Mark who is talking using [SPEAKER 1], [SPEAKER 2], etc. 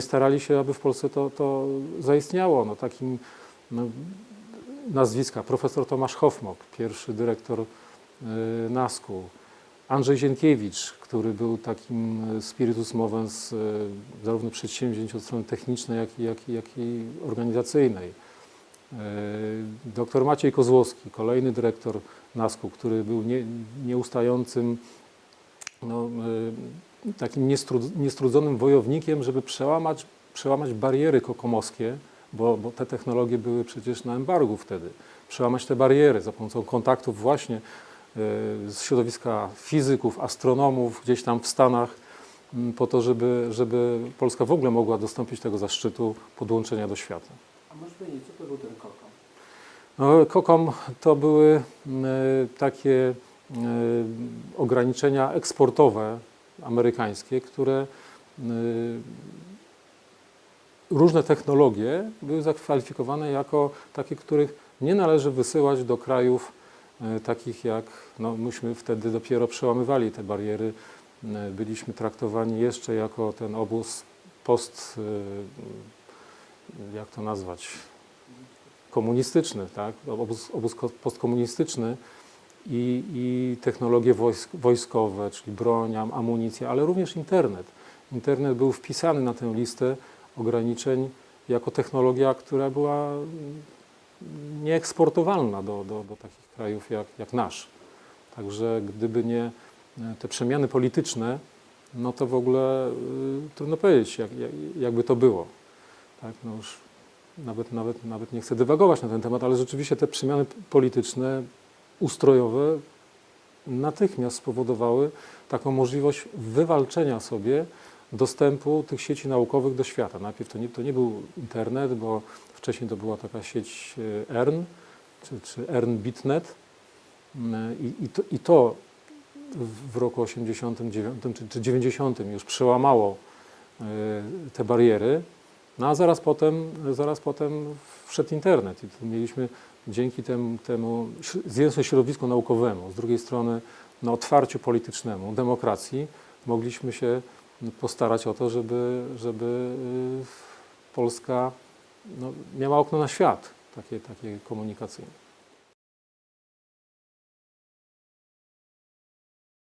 [SPEAKER 1] starali się, aby w Polsce to, to zaistniało. No, takim no, nazwiska profesor Tomasz Hoffmok, pierwszy dyrektor y, NASK-u, Andrzej Zienkiewicz, który był takim y, spiritus movens y, zarówno przedsięwzięć od strony technicznej, jak i, jak, jak i organizacyjnej. Y, Doktor Maciej Kozłowski, kolejny dyrektor NASK-u, który był nie, nieustającym no, y, takim niestrud- niestrudzonym wojownikiem, żeby przełamać, przełamać bariery kokomowskie, bo, bo te technologie były przecież na embargu wtedy. Przełamać te bariery za pomocą kontaktów właśnie y, z środowiska fizyków, astronomów gdzieś tam w Stanach, m, po to, żeby, żeby Polska w ogóle mogła dostąpić tego zaszczytu podłączenia do świata.
[SPEAKER 2] A może powiedzieć, co to był ten kokom?
[SPEAKER 1] No, Kokom to były m, takie m, ograniczenia eksportowe amerykańskie, które m, różne technologie były zakwalifikowane jako takie, których nie należy wysyłać do krajów e, takich jak, no myśmy wtedy dopiero przełamywali te bariery, M, byliśmy traktowani jeszcze jako ten obóz post, jak to nazwać, komunistyczny, tak? obóz, obóz ko- postkomunistyczny i, i technologie wojsk, wojskowe, czyli broń, am- amunicja, ale również internet. Internet był wpisany na tę listę ograniczeń jako technologia, która była nieeksportowalna do, do, do takich krajów jak, jak nasz. Także gdyby nie e, te przemiany polityczne, no to w ogóle y, trudno powiedzieć, jak, jak, jakby to było. Tak, no już nawet, nawet, nawet nie chcę dywagować na ten temat, ale rzeczywiście te przemiany polityczne, ustrojowe natychmiast spowodowały taką możliwość wywalczenia sobie dostępu tych sieci naukowych do świata. Najpierw to nie, to nie był internet, bo wcześniej to była taka sieć e, ERN, czy, czy ERN Bitnet Mm, i, i, to, i to w- w roku 89 czy, czy 90 już przełamało e, te bariery, no a zaraz potem, zaraz potem wszedł internet i mieliśmy dzięki temu, temu z jednej środowisku naukowemu, z drugiej strony no, otwarciu politycznemu, demokracji, mogliśmy się postarać o to, żeby, żeby y, Polska no, miała okno na świat takie, takie komunikacyjne.